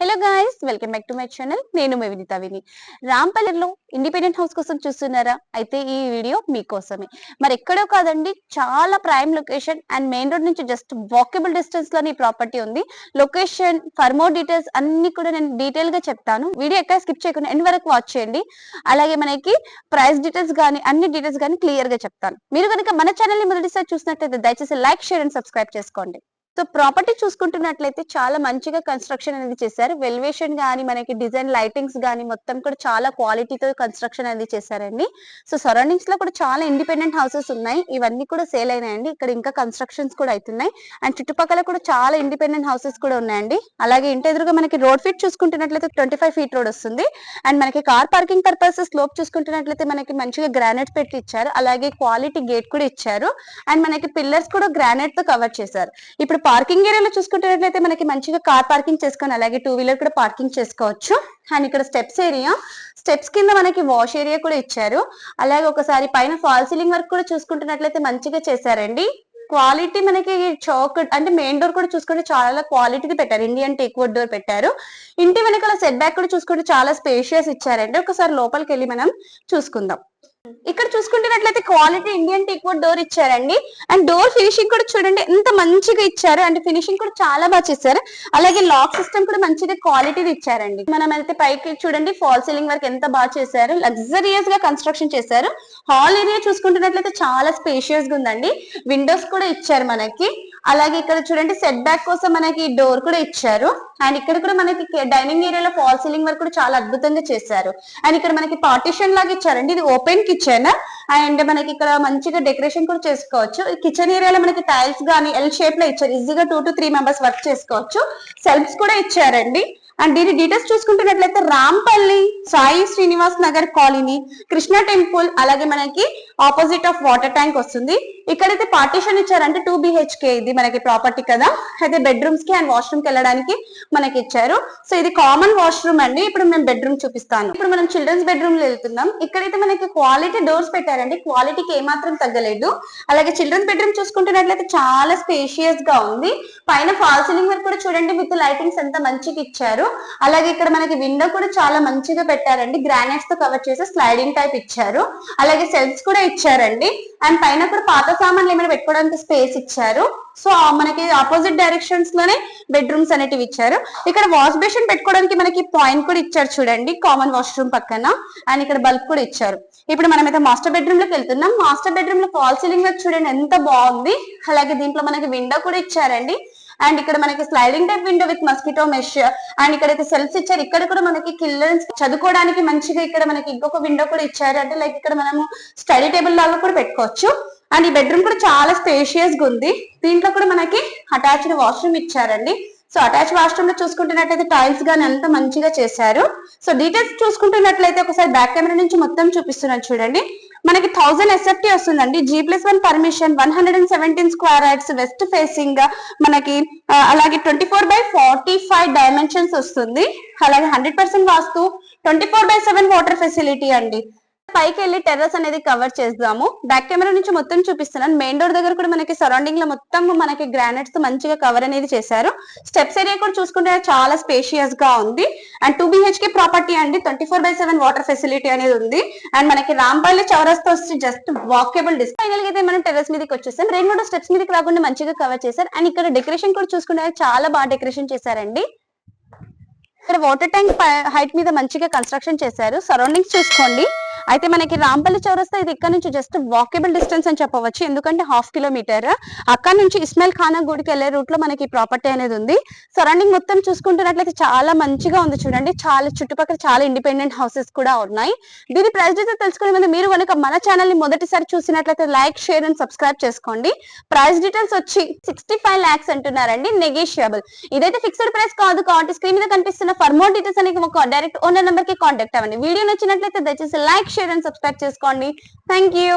Hello guys welcome back to my channel నేను మీ వినిత విని. రాంపల్లిలో ఇండిపెండెంట్ హౌస్ కోసం చూస్తున్నారా? అయితే ఈ వీడియో మీకోసమే మరి ఎక్కడో కాదండి చాలా prime location and main road నుంచి జస్ట్ వాకబుల్ డిస్టెన్స్లోని ప్రాపర్టీ ఉంది. లొకేషన్ ఫర్ మోర్ డీటెయిల్స్ అన్ని కూడా నేను డీటెయిల్గా చెప్తాను. వీడియో ఎక్కడ స్కిప్ చేయకుండా ఎండ్ వరకు వాచ్ చేయండి. అలాగే మనకి ప్రైస్ డీటెయిల్స్ కానీ అన్ని డీటెయిల్స్ కానీ క్లియర్గా చెప్తాను. మీరు కనుక మన ఛానల్ని మొదటిసారి చూసినట్లయితే దయచేసి లైక్ షేర్ అండ్ సబ్స్క్రైబ్ చేసుకోండి. సో ప్రాపర్టీ చూసుకుంటున్నట్లయితే చాలా మంచిగా కన్స్ట్రక్షన్ అనేది చేశారు. వెల్వేషన్ గానీ మనకి డిజైన్ లైటింగ్స్ గానీ మొత్తం కూడా చాలా క్వాలిటీతో కన్స్ట్రక్షన్ అనేది చేశారండి. సో సరౌండింగ్స్లో కూడా చాలా ఇండిపెండెంట్ హౌసెస్ ఉన్నాయి. ఇవన్నీ కూడా సేల్ అయినాయండి. ఇక్కడ ఇంకా కన్స్ట్రక్షన్స్ కూడా అవుతున్నాయి. అండ్ చుట్టుపక్కల కూడా చాలా ఇండిపెండెంట్ హౌసెస్ కూడా ఉన్నాయండి. అలాగే ఇంటి ఎదురుగా మనకి రోడ్ ఫీట్ చూసుకుంటున్నట్లయితే ట్వంటీ ఫైవ్ ఫీట్ రోడ్ వస్తుంది. అండ్ మనకి కార్ పార్కింగ్ పర్పసెస్ స్లోప్ చూసుకుంటున్నట్లయితే మనకి మంచిగా గ్రానైట్ పెట్టి ఇచ్చారు. అలాగే క్వాలిటీ గేట్ కూడా ఇచ్చారు. అండ్ మనకి పిల్లర్స్ కూడా గ్రానైట్తో కవర్ చేశారు. ఇప్పుడు పార్కింగ్ ఏరియాలో చూసుకుంటున్నట్లయితే మనకి మంచిగా కార్ పార్కింగ్ చేసుకొని అలాగే టూ వీలర్ కూడా పార్కింగ్ చేసుకోవచ్చు. అండ్ ఇక్కడ స్టెప్స్ ఏరియా స్టెప్స్ కింద మనకి వాష్ ఏరియా కూడా ఇచ్చారు. అలాగే ఒకసారి పైన ఫాల్ సీలింగ్ వర్క్ కూడా చూసుకుంటున్నట్లయితే మంచిగా చేశారండి. క్వాలిటీ మనకి చౌక్ అంటే మెయిన్ డోర్ కూడా చూసుకుంటే చాలా క్వాలిటీ పెట్టారు. ఇండియన్ టేక్ వుడ్ డోర్ పెట్టారు. ఇంటి వెనకాల సెట్ బ్యాక్ కూడా చూసుకుంటే చాలా స్పేషియస్ ఇచ్చారండి. ఒకసారి లోపలికి వెళ్ళి మనం చూసుకుందాం. ఇక్కడ చూసుకుంటున్నట్లయితే క్వాలిటీ ఇండియన్ టీక్వుడ్ డోర్ ఇచ్చారండి. అండ్ డోర్ ఫినిషింగ్ కూడా చూడండి ఎంత మంచిగా ఇచ్చారు. అండ్ ఫినిషింగ్ కూడా చాలా బాగా చేశారు. అలాగే లాక్ సిస్టమ్ కూడా మంచిగా క్వాలిటీది ఇచ్చారండి. మనం అయితే పైకి చూడండి ఫాల్ సీలింగ్ వర్క్ ఎంత బాగా చేశారు. లగ్జరియస్గా కన్స్ట్రక్షన్ చేశారు. హాల్ ఏరియా చూసుకుంటున్నట్లయితే చాలా స్పేషియస్గా ఉందండి. విండోస్ కూడా ఇచ్చారు మనకి. అలాగే ఇక్కడ చూడండి సెట్ బ్యాక్ కోసం మనకి డోర్ కూడా ఇచ్చారు. అండ్ ఇక్కడ కూడా మనకి డైనింగ్ ఏరియాలో ఫాల్ సీలింగ్ వర్క్ కూడా చాలా అద్భుతంగా చేశారు. అండ్ ఇక్కడ మనకి పార్టిషన్ లాగా ఇచ్చారండి. ఇది ఓపెన్ కిచెన్ అండ్ మనకి ఇక్కడ మంచిగా డెకరేషన్ కూడా చేసుకోవచ్చు. కిచెన్ ఏరియాలో మనకి టైల్స్ గానీ ఎల్ షేప్లో ఇచ్చారు. ఈజీగా two to three members work చేసుకోవచ్చు. సెల్ఫ్స్ కూడా ఇచ్చారండి. అండ్ దీని డీటెయిల్స్ చూసుకుంటున్నట్లయితే రాంపల్లి సాయి శ్రీనివాస్ నగర్ కాలనీ కృష్ణ టెంపుల్ అలాగే మనకి ఆపోజిట్ ఆఫ్ వాటర్ ట్యాంక్ వస్తుంది. ఇక్కడైతే పార్టీషన్ ఇచ్చారంటే టూ బిహెచ్కే ఇది మనకి ప్రాపర్టీ కదా. అయితే బెడ్రూమ్స్కి అండ్ వాష్రూమ్కి వెళ్ళడానికి మనకి ఇచ్చారు. సో ఇది కామన్ వాష్రూమ్ అండి. ఇప్పుడు మేము బెడ్రూమ్ చూపిస్తాను. ఇప్పుడు మనం చిల్డ్రన్స్ బెడ్రూమ్లో వెళ్తున్నాం. ఇక్కడైతే మనకి క్వాలిటీ డోర్స్ పెట్టారండి. క్వాలిటీకి ఏమాత్రం తగ్గలేదు. అలాగే చిల్డ్రన్స్ బెడ్రూమ్ చూసుకుంటున్నట్లయితే చాలా స్పేషియస్గా ఉంది. పైన ఫాల్ సీలింగ్ వర్క్ కూడా చూడండి విత్ లైటింగ్స్ ఎంత మంచిగా ఇచ్చారు. అలాగే ఇక్కడ మనకి విండో కూడా చాలా మంచిగా పెట్టారండి. గ్రానైట్స్తో కవర్ చేసి స్లైడింగ్ టైప్ ఇచ్చారు. అలాగే సెల్స్ కూడా ఇచ్చారండి. అండ్ పైన కూడా పాత సామాన్లు ఏమైనా పెట్టుకోవడానికి స్పేస్ ఇచ్చారు. సో మనకి ఆపోజిట్ డైరెక్షన్స్లోనే బెడ్రూమ్స్ అనేటివి ఇచ్చారు. ఇక్కడ వాష్ బేసిన్ పెట్టుకోవడానికి మనకి పాయింట్ కూడా ఇచ్చారు చూడండి. కామన్ వాష్రూమ్ పక్కన. అండ్ ఇక్కడ బల్బ్ కూడా ఇచ్చారు. ఇప్పుడు మనం అయితే మాస్టర్ బెడ్రూమ్లోకి వెళ్తున్నాం. మాస్టర్ బెడ్రూమ్లో ఫాల్ సీలింగ్ వర్క్ చూడండి ఎంత బాగుంది. అలాగే దీంట్లో మనకి విండో కూడా ఇచ్చారండి. అండ్ ఇక్కడ మనకి sliding type window with mosquito mesh and ఇక్కడైతే సెల్ఫ్స్ ఇచ్చారు. ఇక్కడ కూడా మనకి కిల్లర్స్ చదువుకోవడానికి మంచిగా ఇక్కడ మనకి ఇంకొక విండో కూడా ఇచ్చారు. అంటే లైక్ ఇక్కడ మనము స్టడీ టేబుల్ లాగా కూడా పెట్టుకోవచ్చు. అండ్ ఈ బెడ్రూమ్ కూడా చాలా స్పేషియస్గా ఉంది. దీంట్లో కూడా మనకి అటాచ్డ్ వాష్రూమ్ ఇచ్చారండి. సో అటాచ్ వాష్రూమ్లో చూసుకుంటున్నట్లయితే టైల్స్ గాని అంత మంచిగా చేశారు. సో డీటెయిల్స్ చూసుకుంటున్నట్లయితే ఒకసారి బ్యాక్ కెమెరా నుంచి మొత్తం చూపిస్తున్నాను చూడండి. మనకి థౌసండ్ ఎస్ఎఫ్టీ వస్తుందండి. G plus one permission one hundred and seventeen square yards west facing మనకి అలాగే twenty four by forty five dimensions వస్తుంది. అలాగే hundred percent vastu twenty four by seven water facility అండి. పైకి వెళ్ళి టెర్రస్ అనేది కవర్ చేద్దాము. బ్యాక్ కెమెరా నుంచి మొత్తం చూపిస్తున్నాను. మెయిన్ డోర్ దగ్గర కూడా మనకి సరౌండింగ్లో మొత్తం మనకి గ్రానైట్స్తో మంచిగా కవర్ అనేది చేశారు. స్టెప్స్ ఏరియా కూడా చూసుకుంటే చాలా స్పేషియస్గా ఉంది. అండ్ టూ బిహెచ్కే ప్రాపర్టీ అండి. Twenty four by seven water facility అనేది ఉంది. అండ్ మనకి రాంపల్లి చౌరస్తా వచ్చి జస్ట్ వాకేబుల్ డిస్ ఫైనల్గా అయితే మనం టెర్రస్ మీదకి వచ్చేసాం. రెండు కూడా స్టెప్స్ మీదకి రాకుండా మంచిగా కవర్ చేశారు. అండ్ ఇక్కడ డెకరేషన్ కూడా చూసుకుంటే చాలా బాగా డెకరేషన్ చేశారండి. ఇక్కడ వాటర్ ట్యాంక్ హైట్ మీద మంచిగా కన్స్ట్రక్షన్ చేశారు. సరౌండింగ్స్ చూసుకోండి. అయితే మనకి రాంపల్లి చౌరస్తా ఇది ఇక్కడ నుంచి జస్ట్ వాకేబుల్ డిస్టెన్స్ అని చెప్పవచ్చు. ఎందుకంటే హాఫ్ కిలోమీటర్ అక్కడ నుంచి ఇస్మాయిల్ ఖానా గుడికి వెళ్ళే రూట్లో మనకి ప్రాపర్టీ అనేది ఉంది. సరౌండింగ్ మొత్తం చూసుకుంటున్నట్లయితే చాలా మంచిగా ఉంది చూడండి. చాలా చుట్టుపక్కల చాలా ఇండిపెండెంట్ హౌసెస్ కూడా ఉన్నాయి. దీని ప్రైస్ డీటెయిల్ తెలుసుకునే ముందు మీరు కనుక మన ఛానల్ని మొదటిసారి చూసినట్లయితే లైక్ షేర్ అండ్ సబ్స్క్రైబ్ చేసుకోండి. ప్రైస్ డీటెయిల్స్ వచ్చి సిక్స్టీ ఫైవ్ లాక్స్ అంటున్నారండి నెగోషియబుల్ ఇదైతే ఫిక్స్డ్ ప్రైస్ కాదు కాబట్టి స్క్రీన్ మీద కనిపిస్తున్న ఫర్ మోర్ డీటెయిల్స్ అనేది ఒక డైరెక్ట్ ఓనర్ నెంబర్కి కాంటాక్ట్ అవ్వండి. వీడియో నచ్చినట్లయితే దయచేసి లైక్ షేర్ అండ్ సబ్స్క్రైబ్ చేసుకోండి. Thank you